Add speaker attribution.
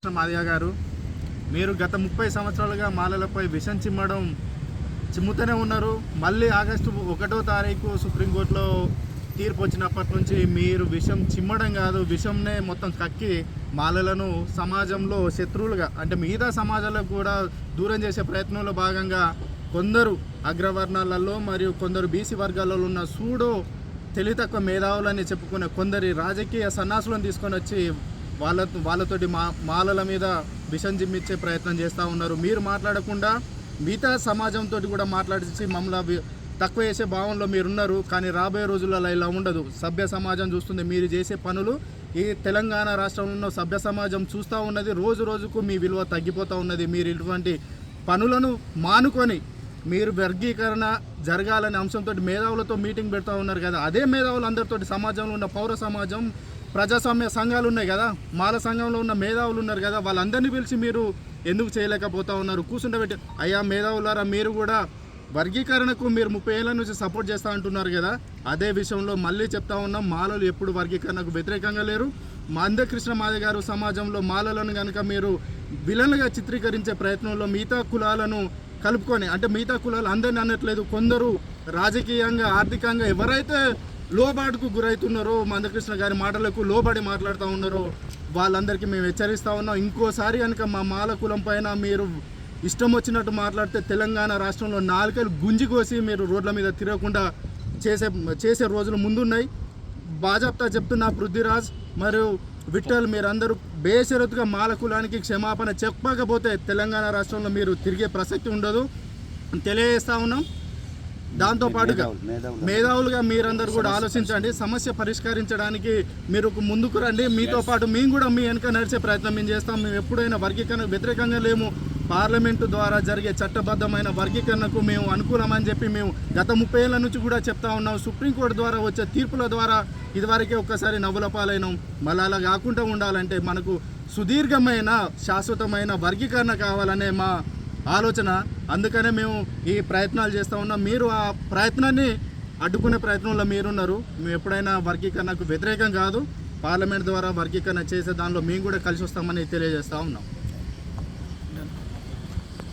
Speaker 1: కృష్ణ గారు మీరు గత ముప్పై సంవత్సరాలుగా మాలలపై విషం చిమ్మడం చిమ్ముతూనే ఉన్నారు. మళ్ళీ ఆగస్టు ఒకటో తారీఖు సుప్రీంకోర్టులో తీర్పు వచ్చినప్పటి నుంచి మీరు విషం చిమ్మడం కాదు విషంనే మొత్తం కక్కి మాలలను సమాజంలో శత్రువులుగా అంటే మిగతా సమాజాలకు కూడా దూరం చేసే ప్రయత్నంలో భాగంగా కొందరు అగ్రవర్ణాలలో మరియు కొందరు బీసీ వర్గాలలో ఉన్న సూడో తెలివి తక్కువ మేధావులని చెప్పుకునే కొందరి రాజకీయ సన్నాసులను తీసుకొని వచ్చి వాళ్ళ వాళ్ళతోటి మా మాలల మీద విషం జిమ్మిచ్చే ప్రయత్నం చేస్తూ ఉన్నారు. మీరు మాట్లాడకుండా మిగతా సమాజంతో కూడా మాట్లాడించి మమ్మల్ని తక్కువ చేసే భావంలో మీరున్నారు. కానీ రాబోయే రోజులలో ఇలా ఉండదు. సభ్య సమాజం చూస్తుంది. మీరు చేసే పనులు ఈ తెలంగాణ రాష్ట్రంలో ఉన్న సభ్య సమాజం చూస్తూ ఉన్నది. రోజు రోజుకు మీ విలువ తగ్గిపోతూ ఉన్నది. మీరు ఇటువంటి పనులను మానుకొని మీరు వర్గీకరణ జరగాలనే అంశంతో మేధావులతో మీటింగ్ పెడతా ఉన్నారు కదా. అదే మేధావులు అందరితోటి సమాజంలో ఉన్న పౌర సమాజం ప్రజాస్వామ్య సంఘాలు ఉన్నాయి కదా మాల సంఘంలో ఉన్న మేధావులు ఉన్నారు కదా వాళ్ళందరినీ పిలిచి మీరు ఎందుకు చేయలేకపోతా ఉన్నారు? కూర్చుండబెట్టి అయ్యా మేధావులారా మీరు కూడా వర్గీకరణకు మీరు ముప్పై ఏళ్ళ నుంచి సపోర్ట్ చేస్తూ అంటున్నారు కదా అదే విషయంలో మళ్ళీ చెప్తా ఉన్నాం మాలలు ఎప్పుడు వర్గీకరణకు వ్యతిరేకంగా లేరు. మందకృష్ణ మాదే గారు సమాజంలో మాలలను కనుక మీరు విలన్లుగా చిత్రీకరించే ప్రయత్నంలో మిగతా కులాలను కలుపుకొని అంటే మిగతా కులాలు అందరిని అనట్లేదు కొందరు రాజకీయంగా ఆర్థికంగా ఎవరైతే లోబాటుకు గురవుతున్నారో మందకృష్ణ గారి మాటలకు లోబడి మాట్లాడుతూ ఉన్నారో. వాళ్ళందరికీ మేము హెచ్చరిస్తూ ఉన్నాం. ఇంకోసారి కనుక మా మాల కులం పైన మీరు ఇష్టం వచ్చినట్టు మాట్లాడితే తెలంగాణ రాష్ట్రంలో నాలుకలు గుంజి కోసి మీరు రోడ్ల మీద తిరగకుండా చేసే చేసే రోజులు ముందున్నాయి. బాజాప్తా చెప్తున్న పృథ్వీరాజ్ మరియు విఠల్ మీరందరూ బేషరతుగా మాల కులానికి క్షమాపణ చెప్పకపోతే తెలంగాణ రాష్ట్రంలో మీరు తిరిగే ప్రసక్తి ఉండదు. తెలియజేస్తా ఉన్నాం. దాంతో పాటుగా మేధావులుగా మీరందరూ కూడా ఆలోచించండి. సమస్య పరిష్కరించడానికి మీరు ముందుకు రండి. మీతో పాటు మేము కూడా మీ వెనక నడిచే ప్రయత్నం మేము చేస్తాం. మేము ఎప్పుడైనా వర్గీకరణ వ్యతిరేకంగా లేము. పార్లమెంటు ద్వారా జరిగే చట్టబద్ధమైన వర్గీకరణకు మేము అనుకూలమని చెప్పి మేము గత ముప్పై ఏళ్ళ నుంచి కూడా చెప్తా ఉన్నాం. సుప్రీంకోర్టు ద్వారా వచ్చే తీర్పుల ద్వారా ఇదివరకే ఒక్కసారి నవ్వుల పాలైనాం. మళ్ళీ అలా కాకుండా ఉండాలంటే మనకు సుదీర్ఘమైన శాశ్వతమైన వర్గీకరణ కావాలనే మా ఆలోచన. అందుకనే మేము ఈ ప్రయత్నాలు చేస్తూ ఉన్నాం. మీరు ఆ ప్రయత్నాన్ని అడ్డుకునే ప్రయత్నంలో మీరున్నారు. మేము ఎప్పుడైనా వర్గీకరణకు వ్యతిరేకం కాదు. పార్లమెంట్ ద్వారా వర్గీకరణ చేసే దానిలో మేము కూడా కలిసి వస్తామని తెలియజేస్తూ ఉన్నాం.